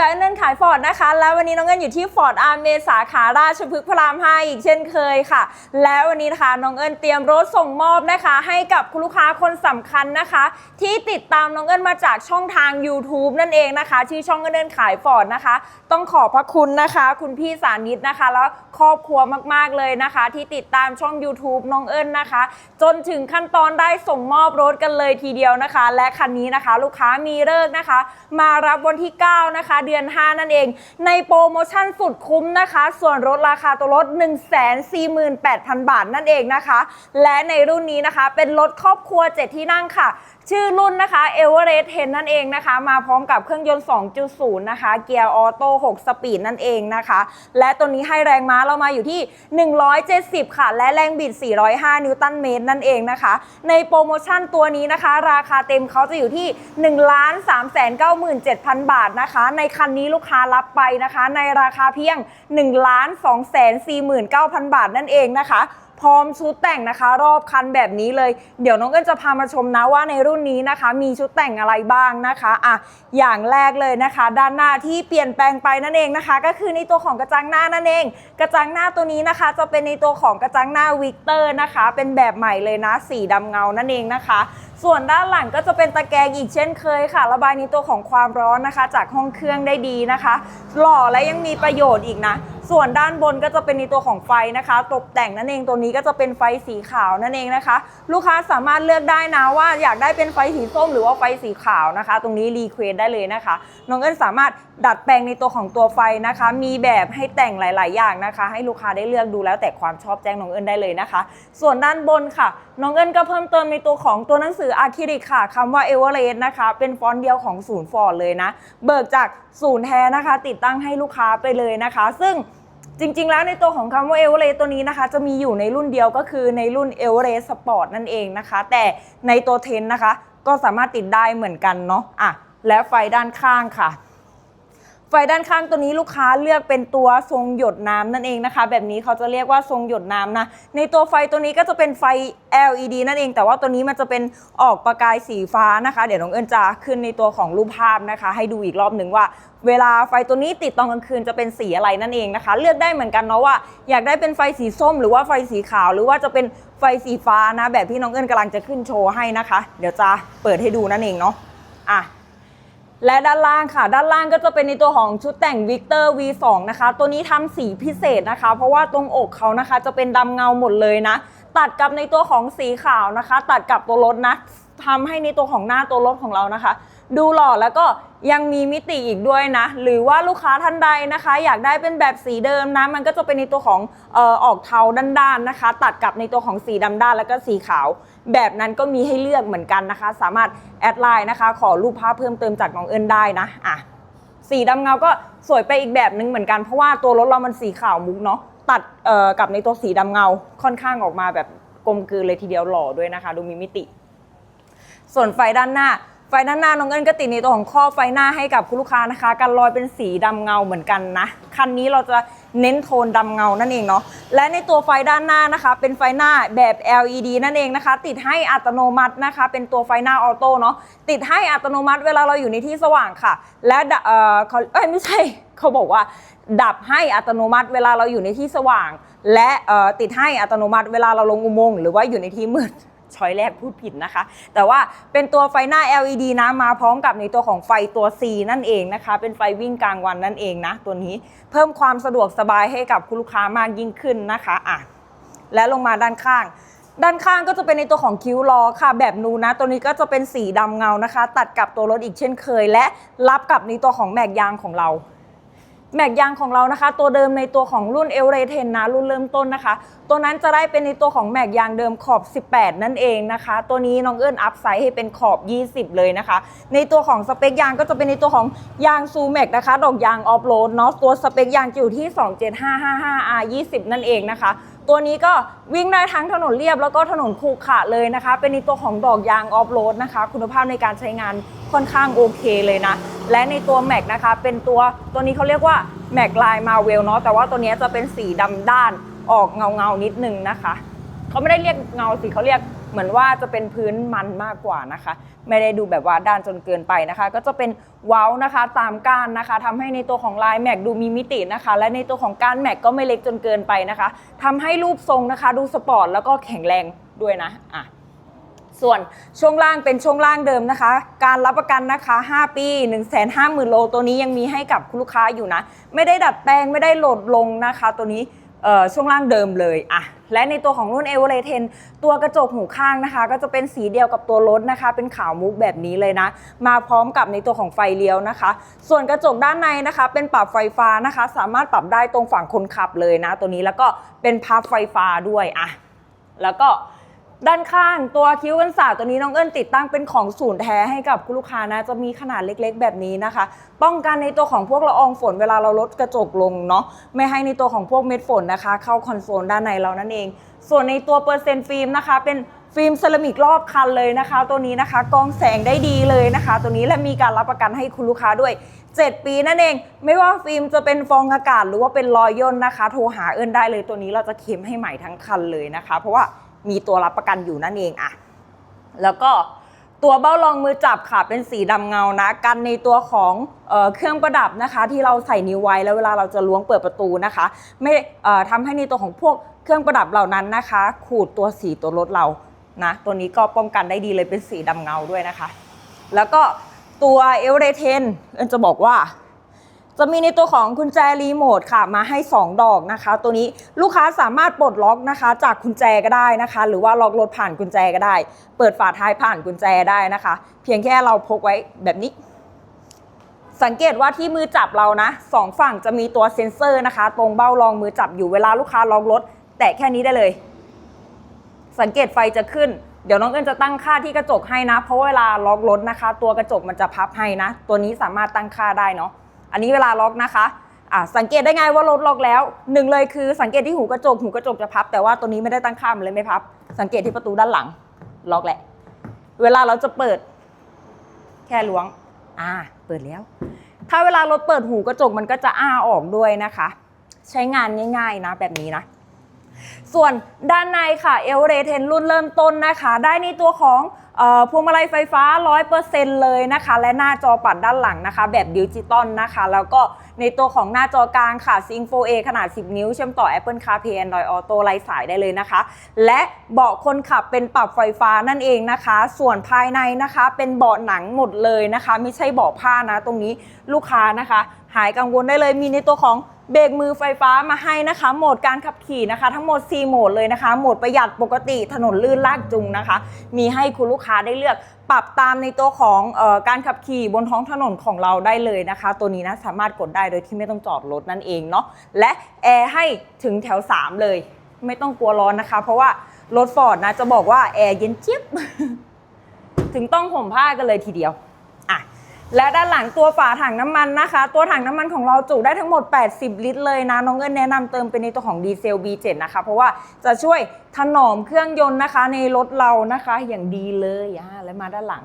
กับเงินขายฟอร์ดนะคะ แล้ววันนี้น้องเงินอยู่ที่ฟอร์ดอาร์เมสาขาราชพฤกษ์พระราม5อีกเช่นเคยค่ะ แล้ววันนี้นะคะน้องเอิญเตรียมรถส่งมอบนะคะ ให้กับคุณลูกค้าคนสำคัญนะคะ ที่ติดตามน้องเอิญมาจากช่องทาง YouTube นั่นเองนะคะ ชื่อช่องเงินขายฟอร์ดนะคะ ต้องขอบพระคุณนะคะ คุณพี่สานิตนะคะ แล้วครอบครัวมากๆเลยนะคะ ที่ติดตามช่อง YouTube น้องเอิญนะคะ จนถึงขั้นตอนได้ส่งมอบรถกันเลยทีเดียวนะคะ และคันนี้นะคะ ลูกค้ามีเลิกนะคะ มารับวันที่ 9 นะคะเดือน5 นั่นเอง ในโปรโมชั่นสุดคุ้มนะคะ ส่วนลดราคาตัวรถ 148,000 บาทนั่นเองนะคะ และในรุ่นนี้นะคะ เป็นรถครอบครัว 7 ที่นั่งค่ะ ชื่อรุ่นนะคะ e v e r e s t 10 นั่นเองนะคะ มาพร้อมกับเครื่องยนต์ 2.0 นะคะ เกียร์ออโต้ 6 สปีดนั่นเองนะคะ และตัวนี้ให้แรงม้าเรามาอยู่ที่ 170 ค่ะ และแรงบิด 405 นิวตันเมตรนั่นเองนะคะ ในโปรโมชั่นตัวนี้นะคะ ราคาเต็มเขาจะอยู่ที่ 1 3 9 7 0 0 0 บาทนะคะ ในคันนี้ลูกค้ารับไปนะคะ ในราคาเพียง 1 2 4 9 0 0 0 บาทนั่นเองนะคะ พร้อมชุดแต่งนะคะ รอบคันแบบนี้เลย เดี๋ยวน้องเอิญจะพามาชมนะว่าในรุ่นนี้นะคะ มีชุดแต่งอะไรบ้างนะคะอะอย่างแรกเลยนะคะ ด้านหน้าที่เปลี่ยนแปลงไปนั่นเองนะคะ ก็คือในตัวของกระจังหน้านั่นเอง กระจังหน้าตัวนี้นะคะ จะเป็นในตัวของกระจังหน้าวิกเตอร์นะคะ เป็นแบบใหม่เลยนะ สีดำเงานั่นเองนะคะ ส่วนด้านหลังก็จะเป็นตะแกรงอีกเช่นเคยค่ะ ระบายในตัวของความร้อนนะคะ จากห้องเครื่องได้ดีนะคะ หล่อและยังมีประโยชน์อีกนะ ส่วนด้านบนก็จะเป็นในตัวของไฟนะคะ ตกแต่งนั่นเองตัวนี้ก็จะเป็นไฟสีขาวนั่นเองนะคะ ลูกค้าสามารถเลือกได้นะว่าอยากได้เป็นไฟสีส้มหรือว่าไฟสีขาวนะคะ ตรงนี้รีเควสได้เลยนะคะ น้องเอิญสามารถดัดแปลงในตัวของตัวไฟนะคะ มีแบบให้แต่งหลาย ๆ อย่างนะคะ ให้ลูกค้าได้เลือกดูแล้วแต่ความชอบแจ้งน้องเอิญได้เลยนะคะ ส่วนด้านบนค่ะ น้องเอิญก็เพิ่มเติมในตัวของตัวหนังสืออะคริลิกค่ะคำว่าเอเวอเรสต์นะคะ เป็นฟอนต์เดียวของศูนย์ฟอร์ดเลยนะ เบิกจากศูนย์แท้นะคะ ติดตั้งให้ลูกค้าไปเลยนะคะ ซึ่ง จริงๆ แล้วในตัวของคำว่าเอเวอเรสตัวนี้นะคะ จะมีอยู่ในรุ่นเดียวก็คือในรุ่นเอเวอเรสสปอร์ตนั่นเองนะคะ แต่ในตัวเทนนะคะ ก็สามารถติดได้เหมือนกันเนาะอะและไฟด้านข้างค่ะ ไฟด้านข้างตัวนี้ลูกค้าเลือกเป็นตัวทรงหยดน้ำนั่นเองนะคะ แบบนี้เขาจะเรียกว่าทรงหยดน้ำนะ ในตัวไฟตัวนี้ก็จะเป็นไฟ LED นั่นเอง แต่ว่าตัวนี้มันจะเป็นออกประกายสีฟ้านะคะ เดี๋ยวน้องเอิญจะขึ้นในตัวของรูปภาพนะคะ ให้ดูอีกรอบหนึ่งว่า เวลาไฟตัวนี้ติดตอนกลางคืนจะเป็นสีอะไรนั่นเองนะคะ เลือกได้เหมือนกันเนาะว่า อยากได้เป็นไฟสีส้ม หรือว่าไฟสีขาว หรือว่าจะเป็นไฟสีฟ้านะ แบบที่น้องเอิญกำลังจะขึ้นโชว์ให้นะคะ เดี๋ยวจะเปิดให้ดูนั่นเองเนาะอะ และด้านล่างค่ะ ด้านล่างก็จะเป็นในตัวของชุดแต่ง Victor V2 นะคะ ตัวนี้ทำสีพิเศษนะคะ เพราะว่าตรงอกเขานะคะ จะเป็นดำเงาหมดเลยนะ ตัดกับในตัวของสีขาวนะคะ ตัดกับตัวรถนะทำให้ในตัวของหน้าตัวรถของเรานะคะ ดูหล่อแล้วก็ยังมีมิติอีกด้วยนะ หรือว่าลูกค้าท่านใดนะคะ อยากได้เป็นแบบสีเดิมนะ มันก็จะเป็นในตัวของเอ่อออกเทาด้านๆนะคะ ตัดกับในตัวของสีดำด้านแล้วก็สีขาว แบบนั้นก็มีให้เลือกเหมือนกันนะคะ สามารถแอดไลน์นะคะ ขอรูปภาพเพิ่มเติมจากน้องเอิญได้นะอะสีดำเงาก็สวยไปอีกแบบนึงเหมือนกันเพราะว่าตัวรถเรามันสีขาวมุกเนาะตัดเอ่อกับในตัวสีดำเงาค่อนข้างออกมาแบบกลมกลืนเลยทีเดียวหล่อด้วยนะคะ ดูมีมิติ ส่วนไฟด้านหน้า ไฟด้านหน้าน้องเอิญก็ติดในตัวของข้อไฟหน้าให้กับคุณลูกค้านะคะกันรอยเป็นสีดำเงาเหมือนกันนะคันนี้เราจะเน้นโทนดำเงานั่นเองเนาะและในตัวไฟด้านหน้านะคะ เป็นไฟหน้าแบบ LED นั่นเองนะคะ ติดให้อัตโนมัตินะคะ เป็นตัวไฟหน้าออโต้เนาะติดให้อัตโนมัติเวลาเราอยู่ในที่สว่างค่ะ และเออเขาเอ้ยไม่ใช่เขาบอกว่า ดับให้อัตโนมัติเวลาเราอยู่ในที่สว่าง และติดให้อัตโนมัติเวลาเราลงอุโมงค์หรือว่าอยู่ในที่มืด ช้อยแรกพูดผิดนะคะ แต่ว่าเป็นตัวไฟหน้า LED นะมาพร้อมกับในตัวของไฟตัว C นั่นเองนะคะ เป็นไฟวิ่งกลางวันนั่นเองนะ ตัวนี้เพิ่มความสะดวกสบายให้กับคุณลูกค้ามากยิ่งขึ้นนะคะอะและลงมาด้านข้างด้านข้างก็จะเป็นในตัวของคิ้วล้อค่ะ แบบนูนะ ตัวนี้ก็จะเป็นสีดำเงานะคะ ตัดกับตัวรถอีกเช่นเคย และรับกับในตัวของแม็กยางของเรา แม็กยางของเรานะคะ ตัวเดิมในตัวของรุ่นเอลเรเทนนะรุ่นเริ่มต้นนะคะ ตัวนั้นจะได้เป็นในตัวของแม็กยางเดิมขอบ 18 นั่นเองนะคะ ตัวนี้น้องเอิญอัพไซส์ให้เป็นขอบ 20 เลยนะคะ ในตัวของสเปคยางก็จะเป็นในตัวของยางซูแม็กนะคะ ดอกยางออฟโรดเนาะตัวสเปคยางจะอยู่ที่ 27555R 20 นั่นเองนะคะ ตัวนี้ก็วิ่งได้ทั้งถนนเรียบแล้วก็ถนนขรุขระเลยนะคะ เป็นในตัวของดอกยางออฟโรดนะคะ คุณภาพในการใช้งานค่อนข้างโอเคเลยนะ และในตัวแม็กนะคะเป็นตัวตัวนี้เขาเรียกว่าแม็กลายมาเวลเนาะแต่ว่าตัวนี้จะเป็นสีดำด้านออกเงาเงานิดนึงนะคะเขาไม่ได้เรียกเงาสิเขาเรียก เหมือนว่าจะเป็นพื้นมันมากกว่านะคะ ไม่ได้ดูแบบว่าด้านจนเกินไปนะคะ ก็จะเป็นเว้านะคะตามก้านนะคะทำให้ในตัวของลายแม็กดูมีมิตินะคะ และในตัวของก้านแม็กก็ไม่เล็กจนเกินไปนะคะทำให้รูปทรงนะคะ ดูสปอร์ตแล้วก็แข็งแรงด้วยนะอะส่วนช่วงล่างเป็นช่วงล่างเดิมนะคะ การรับประกันนะคะ 5 ปี 1 5 0 0 0 0โลตัวนี้ยังมีให้กับคุณลูกค้าอยู่นะ ไม่ได้ดัดแปลงไม่ได้โหลดลงนะคะ ตัวนี้ ช่วงล่างเดิมเลยอะและในตัวของรุ่น e v e r e t 10ตัวกระจกหูข้างนะคะ ก็จะเป็นสีเดียวกับตัวรถนะคะ เป็นขาวมุกแบบนี้เลยนะ มาพร้อมกับในตัวของไฟเลี้ยวนะคะ ส่วนกระจกด้านในนะคะ เป็นปรับไฟฟ้านะคะ สามารถปรับได้ตรงฝั่งคนขับเลยนะ ตัวนี้แล้วก็เป็นพับไฟฟ้าด้วยอะแล้วก็ ด้านข้างตัวคิ้วกันศาสตร์ตัวนี้น้องเอิญติดตั้งเป็นของศูนย์แท้ให้กับคุณลูกค้านะจะมีขนาดเล็กๆ แบบนี้นะคะ ป้องกันในตัวของพวกละอองฝนเวลาเราลดกระจกลงเนาะไม่ให้ในตัวของพวกเม็ดฝนนะคะ เข้าคอนโซลด้านในเรานั่นเอง ส่วนในตัวเปอร์เซ็นต์ฟิล์มนะคะ เป็นฟิล์มเซรามิกรอบคันเลยนะคะ ตัวนี้นะคะกองแสงได้ดีเลยนะคะ ตัวนี้และมีการรับประกันให้คุณลูกค้าด้วย 7 ปีนั่นเอง ไม่ว่าฟิล์มจะเป็นฟองอากาศหรือว่าเป็นรอยย่นนะคะ โทรหาเอิญได้เลยตัวนี้เราจะเข็มให้ใหม่ทั้งคันเลยนะคะ เพราะว่า มีตัวรับประกันอยู่นั่นเองอะแล้วก็ตัวเบ้ารองมือจับค่ะเป็นสีดำเงานะ กันในตัวของเออเครื่องประดับนะคะ ที่เราใส่นิ้วไว้แล้วเวลาเราจะล้วงเปิดประตูนะคะ ไม่ทำให้ในตัวของพวกเครื่องประดับเหล่านั้นนะคะ ขูดตัวสีตัวรถเรานะตัวนี้ก็ป้องกันได้ดีเลยเป็นสีดำเงาด้วยนะคะ แล้วก็ตัวเอลเรเทนเอิ้นจะบอกว่า จะมีในตัวของกุญแจรีโมทค่ะมาให้ 2 ดอกนะคะ ตัวนี้ลูกค้าสามารถปลดล็อกนะคะ จากกุญแจก็ได้นะคะ หรือว่าล็อกรถผ่านกุญแจก็ได้ เปิดฝาท้ายผ่านกุญแจได้นะคะ เพียงแค่เราพกไว้แบบนี้ สังเกตว่าที่มือจับเรานะสองฝั่งจะมีตัวเซ็นเซอร์นะคะ ตรงเบ้ารองมือจับอยู่เวลาลูกค้าล็อกรถ แตะแค่นี้ได้เลย สังเกตไฟจะขึ้นเดี๋ยวน้องเอิญจะตั้งค่าที่กระจกให้นะ เพราะเวลาล็อกรถนะคะ ตัวกระจกมันจะพับให้นะ ตัวนี้สามารถตั้งค่าได้เนาะ อันนี้เวลาล็อกนะคะอ่าสังเกตได้ไงว่ารถล็อกแล้วหนึ่งเลยคือสังเกตที่หูกระจกหูกระจกจะพับ แต่ว่าตัวนี้ไม่ได้ตั้งค่ามันเลยไม่พับ สังเกตที่ประตูด้านหลังล็อกแหละ เวลาเราจะเปิด แค่ล้วงอ่าเปิดแล้ว ถ้าเวลารถเปิดหูกระจกมันก็จะอ้าออกด้วยนะคะ ใช้งานง่าย ๆนะแบบนี้นะ ส่วนด้านในค่ะเอลเรเทนรุ่นเริ่มต้นนะคะ ได้ในตัวของพวงมาลัยไฟฟ้า 100%เลยนะคะ และหน้าจอปัดด้านหลังนะคะ แบบดิจิตอลนะคะ แล้วก็ในตัวของหน้าจอกลางค่ะ Sync 4A ขนาด 10 นิ้ว เชื่อมต่อ Apple CarPlay Android Auto ไร้สายได้เลยนะคะ และเบาะคนขับเป็นปรับไฟฟ้านั่นเองนะคะ ส่วนภายในนะคะเป็นเบาะหนังหมดเลยนะคะ ไม่ใช่เบาะผ้านะ ตรงนี้ลูกค้านะคะ หายกังวลได้เลยมีในตัวของ เบรกมือไฟฟ้ามาให้นะคะ โหมดการขับขี่นะคะ ทั้งหมด 4 โหมดเลยนะคะ โหมดประหยัดปกติถนนลื่นลากจุงนะคะ มีให้คุณลูกค้าได้เลือก ปรับตามในตัวของออการขับขี่บนท้องถนนของเราได้เลยนะคะ ตัวนี้นะสามารถกดได้โดยที่ไม่ต้องจอดรถนั่นเองเนาะและแอร์ให้ถึงแถว 3 เลย ไม่ต้องกลัวร้อนนะคะ เพราะว่ารถฟอร์ดนะจะบอกว่าแอร์เย็นเจี๊ยบถึงต้องห่มผ้ากันเลยทีเดียว และด้านหลังตัวฝาถังน้ำมันนะคะ ตัวถังน้ำมันของเราจุได้ทั้งหมด 80 ลิตรเลยนะ น้องเอิญแนะนำเติมเป็นในตัวของดีเซล B7 นะคะ เพราะว่าจะช่วยถนอมเครื่องยนต์นะคะ ในรถเรานะคะอย่างดีเลยอะและมาด้านหลัง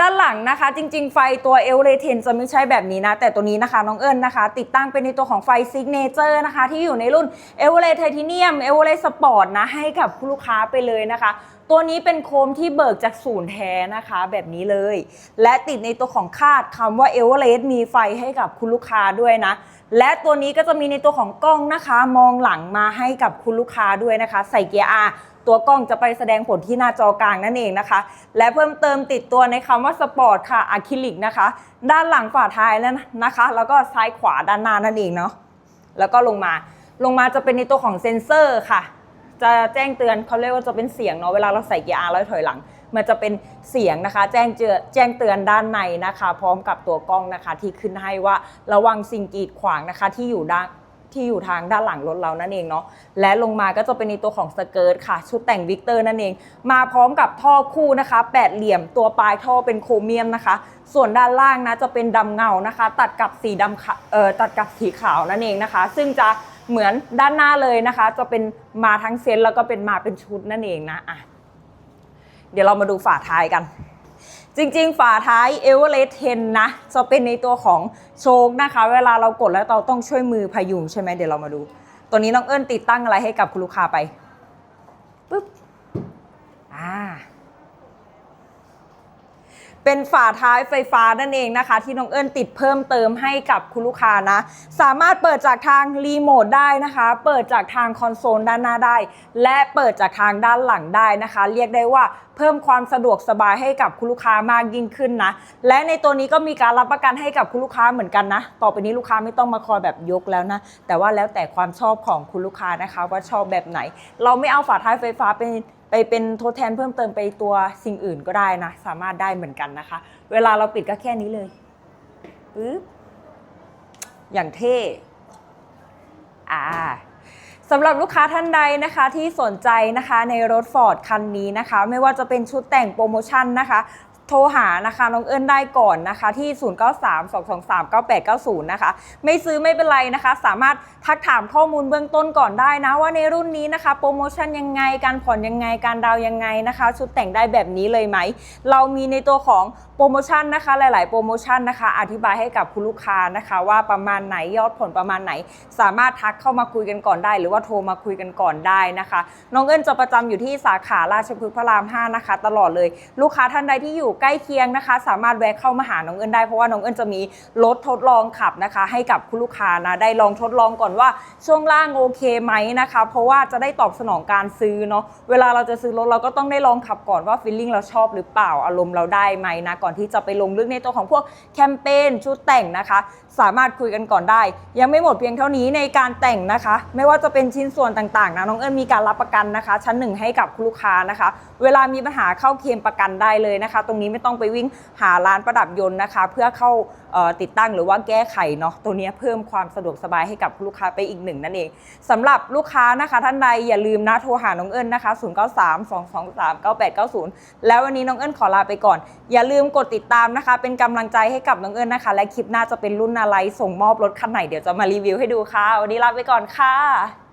ด้านหลังนะคะ จริง ๆ ไฟตัวเอลเรเทนจะไม่ใช่แบบนี้นะ แต่ตัวนี้นะคะ น้องเอิญนะคะ ติดตั้งเป็นในตัวของไฟซิกเนเจอร์นะคะ ที่อยู่ในรุ่นเอเวอเรไทเทเนียมเอเวอเรสปอร์ตนะ ให้กับลูกค้าไปเลยนะคะ ตัวนี้เป็นโคมที่เบิกจากศูนย์แท้นะคะ แบบนี้เลย และติดในตัวของคาดคำว่าเอเวอเรสมีไฟให้กับคุณลูกค้าด้วยนะ และตัวนี้ก็จะมีในตัวของกล้องนะคะ มองหลังมาให้กับคุณลูกค้าด้วยนะคะ ใส่เกียร์ R ตัวกล้องจะไปแสดงผลที่หน้าจอกลางนั่นเองนะคะ และเพิ่มเติมติดตัวในคำว่าสปอร์ตค่ะอะคริลิกนะคะ ด้านหลังฝาท้ายแล้วนะคะ แล้วก็ซ้ายขวาด้านหน้านั่นเองเนาะแล้วก็ลงมาลงมาจะเป็นในตัวของเซ็นเซอร์ค่ะ จะแจ้งเตือนเขาเรียกว่าจะเป็นเสียงเนาะเวลาเราใส่เกียร์ R แล้วถอยหลัง มันจะเป็นเสียงนะคะ แจ้งเจอแจ้งเตือนด้านในนะคะ พร้อมกับตัวกล้องนะคะ ที่ขึ้นให้ว่าระวังสิ่งกีดขวางนะคะที่อยู่ด้านที่อยู่ทางด้านหลังรถเรานั่นเองเนาะและลงมาก็จะเป็นในตัวของสเกิร์ตค่ะ ชุดแต่งวิกเตอร์นั่นเอง มาพร้อมกับท่อคู่นะคะแปดเหลี่ยมตัวปลายท่อเป็นโครเมียมนะคะ ส่วนด้านล่างนะจะเป็นดำเงานะคะ ตัดกับสีดำเอ่อตัดกับสีขาวนั่นเองนะคะ ซึ่งจะ เหมือนด้านหน้าเลยนะคะ จะเป็นมาทั้งเซตแล้วก็เป็นมาเป็นชุดนั่นเองนะอะเดี๋ยวเรามาดูฝาท้ายกัน จริงๆ ฝาท้าย e v e r e s t 10นะ จะเป็นในตัวของโชคนะคะ เวลาเรากดแล้วเราต้องช่วยมือพยุงใช่ไหมเดี๋ยวเรามาดู ตัวนี้น้องเอิญติดตั้งอะไรให้กับคุณลูกค้าไปปึ๊บ เป็นฝาท้ายไฟฟ้านั่นเองนะคะ ที่น้องเอิญติดเพิ่มเติมให้กับคุณลูกค้านะ สามารถเปิดจากทางรีโมทได้นะคะ เปิดจากทางคอนโซลด้านหน้าได้ และเปิดจากทางด้านหลังได้นะคะ เรียกได้ว่าเพิ่มความสะดวกสบายให้กับคุณลูกค้ามากยิ่งขึ้นนะ และในตัวนี้ก็มีการรับประกันให้กับคุณลูกค้าเหมือนกันนะ ต่อไปนี้ลูกค้าไม่ต้องมาคอยแบบยกแล้วนะ แต่ว่าแล้วแต่ความชอบของคุณลูกค้านะคะ ว่าชอบแบบไหน เราไม่เอาฝาท้ายไฟฟ้าเป็น ไปเป็นทดแทนเพิ่มเติมไปตัวสิ่งอื่นก็ได้นะ สามารถได้เหมือนกันนะคะ เวลาเราปิดก็แค่นี้เลยปึ๊บอย่างเท่อ่าสำหรับลูกค้าท่านใดนะคะที่สนใจนะคะในรถ Ford คันนี้นะคะ ไม่ว่าจะเป็นชุดแต่งโปรโมชั่นนะคะ โทรหานะคะน้องเอิญได้ก่อนนะคะที่ 0932239890 นะคะ ไม่ซื้อไม่เป็นไรนะคะ สามารถทักถามข้อมูลเบื้องต้นก่อนได้นะ ว่าในรุ่นนี้นะคะ โปรโมชั่นยังไงการผ่อนยังไงการดาวน์ยังไงนะคะ ชุดแต่งได้แบบนี้เลยไหม เรามีในตัวของโปรโมชั่นนะคะ หลาย ๆ โปรโมชั่นนะคะ อธิบายให้กับคุณลูกค้านะคะ ว่าประมาณไหนยอดผลประมาณไหน สามารถทักเข้ามาคุยกันก่อนได้ หรือว่าโทรมาคุยกันก่อนได้นะคะ น้องเอิญจะประจำอยู่ที่สาขาราชพฤกษ์พระราม 5 นะคะ ตลอดเลย ลูกค้าท่านใดที่อยู่ใกล้เคียงนะคะ สามารถแวะเข้ามาหาน้องเอิญได้เพราะว่าน้องเอิญจะมีรถทดลองขับนะคะ ให้กับคุณลูกค้านะได้ลองทดลองก่อนว่าช่วงล่างโอเคไหมนะคะ เพราะว่าจะได้ตอบสนองการซื้อเนาะเวลาเราจะซื้อรถเราก็ต้องได้ลองขับก่อนว่าฟีลลิ่งเราชอบหรือเปล่าอารมณ์เราได้ไหมนะก่อนที่จะไปลงลึกในตัวของพวกแคมเปญชุดแต่งนะคะ สามารถคุยกันก่อนได้ ยังไม่หมดเพียงเท่านี้ในการแต่งนะคะ ไม่ว่าจะเป็นชิ้นส่วนต่างๆนะน้องเอิญมีการรับประกันนะคะ ชั้นหนึ่งให้กับคุณลูกค้านะคะ เวลามีปัญหาเข้าเคลมประกันได้เลยนะคะ ตรงนี้ไม่ต้องไปวิ่งหาร้านประดับยนต์นะคะ เพื่อเข้าติดตั้งหรือว่าแก้ไขเนาะตัวนี้เพิ่มความสะดวกสบายให้กับลูกค้าไปอีกหนึ่งนั่นเองสำหรับลูกค้านะคะ ท่านใดอย่าลืมนะโทรหาน้องเอิญนะคะ 0 9 3 2 2 3 9 8 9 0 แล้ววันนี้น้องเอิญขอลาไปก่อน อย่าลืมกดติดตามนะคะ เป็นกำลังใจให้กับน้องเอิญนะคะ และคลิปหน้าจะเป็นรุ่นอะไรส่งมอบรถคันไหนเดี๋ยวจะมารีวิวให้ดูค่ะ วันนี้ลาไปก่อนค่ะ